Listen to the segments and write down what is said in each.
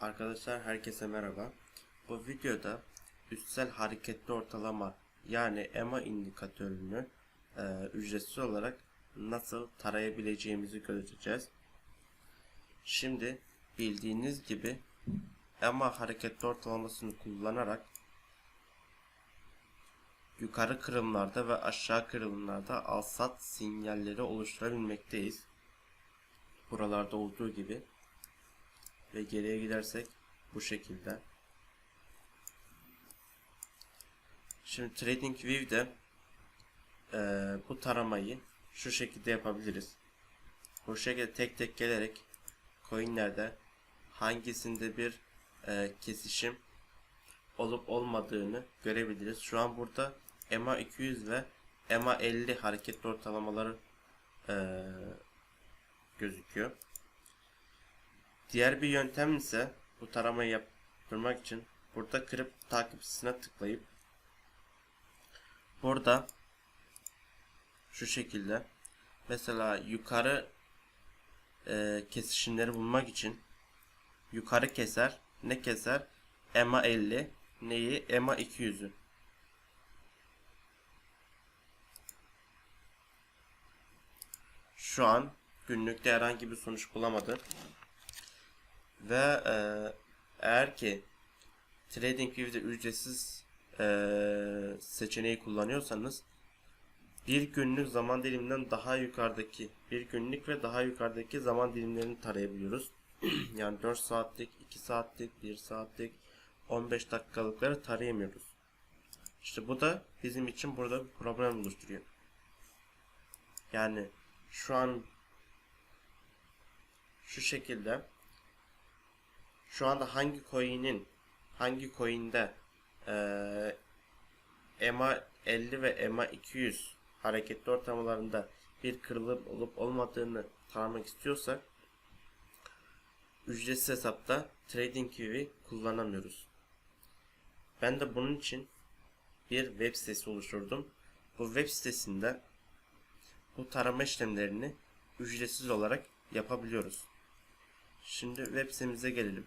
Arkadaşlar herkese merhaba. Bu videoda üstsel hareketli ortalama yani EMA indikatörünü e, ücretsiz olarak nasıl tarayabileceğimizi göreceğiz. Şimdi bildiğiniz gibi EMA hareketli ortalamasını kullanarak yukarı kırılımlarda ve aşağı kırılımlarda alsat sinyalleri oluşturabilmekteyiz. Buralarda olduğu gibi ve geriye gidersek bu şekilde. Şimdi TradingView'de e, bu taramayı şu şekilde yapabiliriz. Bu şekilde tek tek gelerek coinlerde hangisinde bir e, kesişim olup olmadığını görebiliriz. Şu an burada EMA 200 ve EMA 50 hareketli ortalamaları e, gözüküyor. Diğer bir yöntem ise bu taramayı yaptırmak için burada kırıp takipçisine tıklayıp burada şu şekilde mesela yukarı e, kesişimleri bulmak için yukarı keser. Ne keser? EMA 50 neyi? EMA 200'ü şu an günlükte herhangi bir sonuç bulamadı ve e, eğer ki TradingView'de ücretsiz e, seçeneği kullanıyorsanız bir günlük zaman diliminden daha yukarıdaki bir günlük ve daha yukarıdaki zaman dilimlerini tarayabiliyoruz. yani 4 saatlik, 2 saatlik, 1 saatlik, 15 dakikalıkları tarayamıyoruz. İşte bu da bizim için burada bir problem oluşturuyor. Yani şu an şu şekilde şu anda hangi coin'in hangi coin'de eee EMA 50 ve EMA 200 hareketli ortalamalarında bir kırılım olup olmadığını taramak istiyorsak ücretsiz hesapta TradingView kullanamıyoruz. Ben de bunun için bir web sitesi oluşturdum. Bu web sitesinde bu tarama işlemlerini ücretsiz olarak yapabiliyoruz. Şimdi web sitemize gelelim.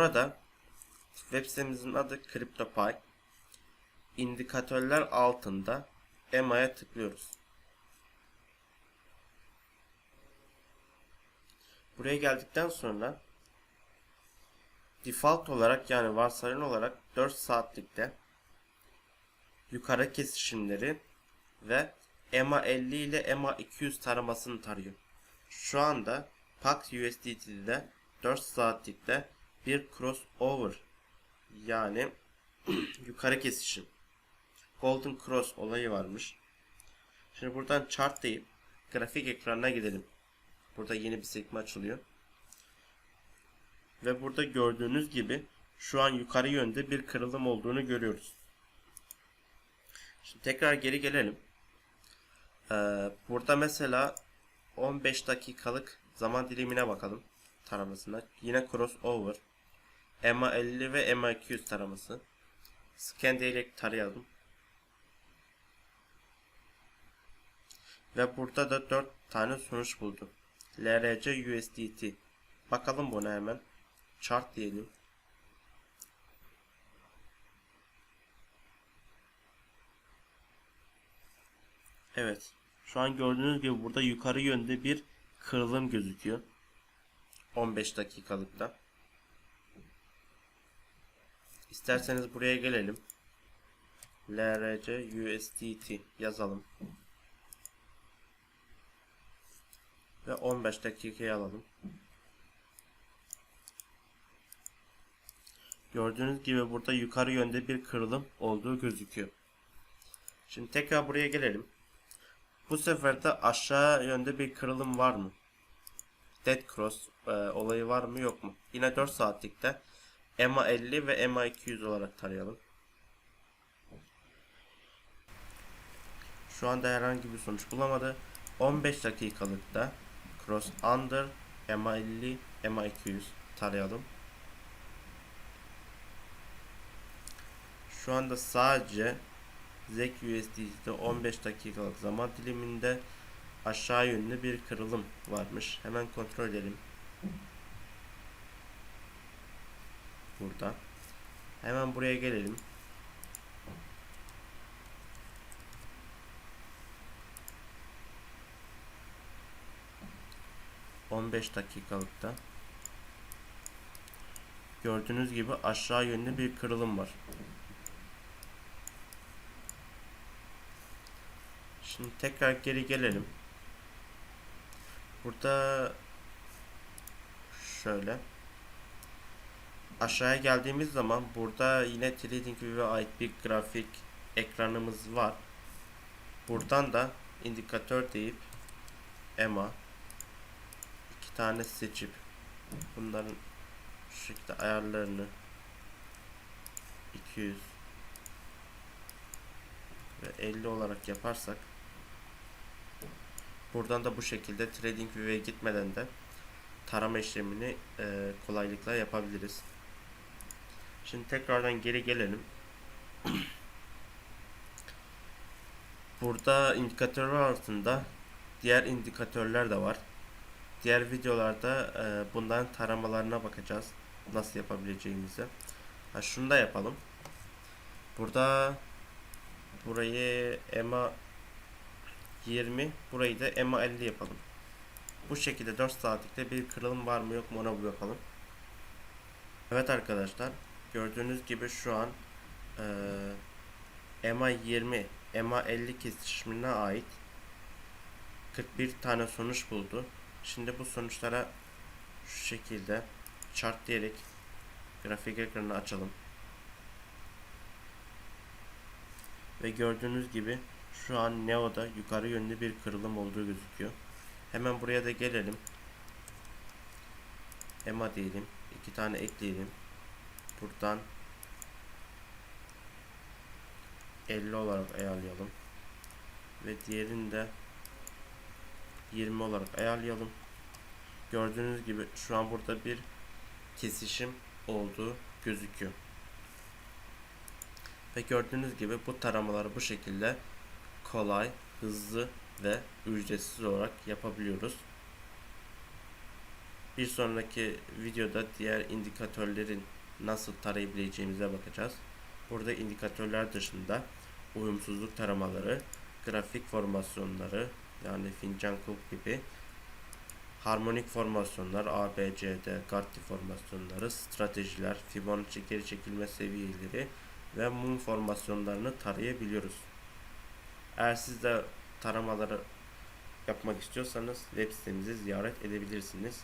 Burada web sitemizin adı CryptoPie. İndikatörler altında EMA'ya tıklıyoruz. Buraya geldikten sonra default olarak yani varsayılan olarak 4 saatlikte yukarı kesişimleri ve EMA 50 ile EMA 200 taramasını tarıyor. Şu anda Pax USDT'de 4 saatlikte bir crossover yani yukarı kesişim Golden Cross olayı varmış. Şimdi buradan chart deyip grafik ekranına gidelim. Burada yeni bir sekme açılıyor. Ve burada gördüğünüz gibi şu an yukarı yönde bir kırılım olduğunu görüyoruz. Şimdi tekrar geri gelelim. Ee, burada mesela 15 dakikalık zaman dilimine bakalım taramasına. Yine crossover. EMA 50 ve EMA 200 taraması. Scan diyerek tarayalım. Ve burada da 4 tane sonuç buldu. LRC USDT. Bakalım buna hemen. Chart diyelim. Evet. Şu an gördüğünüz gibi burada yukarı yönde bir kırılım gözüküyor. 15 dakikalıkta. İsterseniz buraya gelelim. LRC USDT yazalım. Ve 15 dakikaya alalım. Gördüğünüz gibi burada yukarı yönde bir kırılım olduğu gözüküyor. Şimdi tekrar buraya gelelim. Bu sefer de aşağı yönde bir kırılım var mı? Dead Cross e, olayı var mı yok mu? Yine 4 saatlikte EMA 50 ve EMA 200 olarak tarayalım. Şu anda herhangi bir sonuç bulamadı. 15 dakikalıkta Cross Under EMA 50 EMA 200 tarayalım. Şu anda sadece ZEC USDT'de 15 dakikalık zaman diliminde aşağı yönlü bir kırılım varmış. Hemen kontrol edelim. Burada. Hemen buraya gelelim. On beş dakikalıkta. Gördüğünüz gibi aşağı yönlü bir kırılım var. Şimdi tekrar geri gelelim. Burada şöyle aşağıya geldiğimiz zaman burada yine TradingView'e ait bir grafik ekranımız var. Buradan da indikatör deyip EMA iki tane seçip bunların şu şekilde ayarlarını 200 ve 50 olarak yaparsak buradan da bu şekilde TradingView'e gitmeden de tarama işlemini e, kolaylıkla yapabiliriz. Şimdi tekrardan geri gelelim. Burada indikatörler altında diğer indikatörler de var. Diğer videolarda e, bunların taramalarına bakacağız. Nasıl yapabileceğimizi. Ha, şunu da yapalım. Burada burayı EMA 20, burayı da EMA 50 yapalım. Bu şekilde 4 saatlikte bir kırılım var mı yok mu ona bir bakalım. Evet arkadaşlar gördüğünüz gibi şu an e, EMA 20 EMA 50 kesişimine ait 41 tane sonuç buldu. Şimdi bu sonuçlara şu şekilde chart diyerek grafik ekranını açalım. Ve gördüğünüz gibi şu an Neo'da yukarı yönlü bir kırılım olduğu gözüküyor. Hemen buraya da gelelim. EMA diyelim. iki tane ekleyelim. Buradan 50 olarak ayarlayalım. Ve diğerini de 20 olarak ayarlayalım. Gördüğünüz gibi şu an burada bir kesişim olduğu gözüküyor. Ve gördüğünüz gibi bu taramaları bu şekilde kolay, hızlı ve ücretsiz olarak yapabiliyoruz. Bir sonraki videoda diğer indikatörlerin nasıl tarayabileceğimize bakacağız. Burada indikatörler dışında uyumsuzluk taramaları, grafik formasyonları yani fincan kulp gibi harmonik formasyonlar, ABCD, Gartli formasyonları, stratejiler, Fibonacci geri çekilme seviyeleri ve mum formasyonlarını tarayabiliyoruz. Eğer siz de taramaları yapmak istiyorsanız web sitemizi ziyaret edebilirsiniz.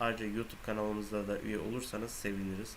Ayrıca YouTube kanalımızda da üye olursanız seviniriz.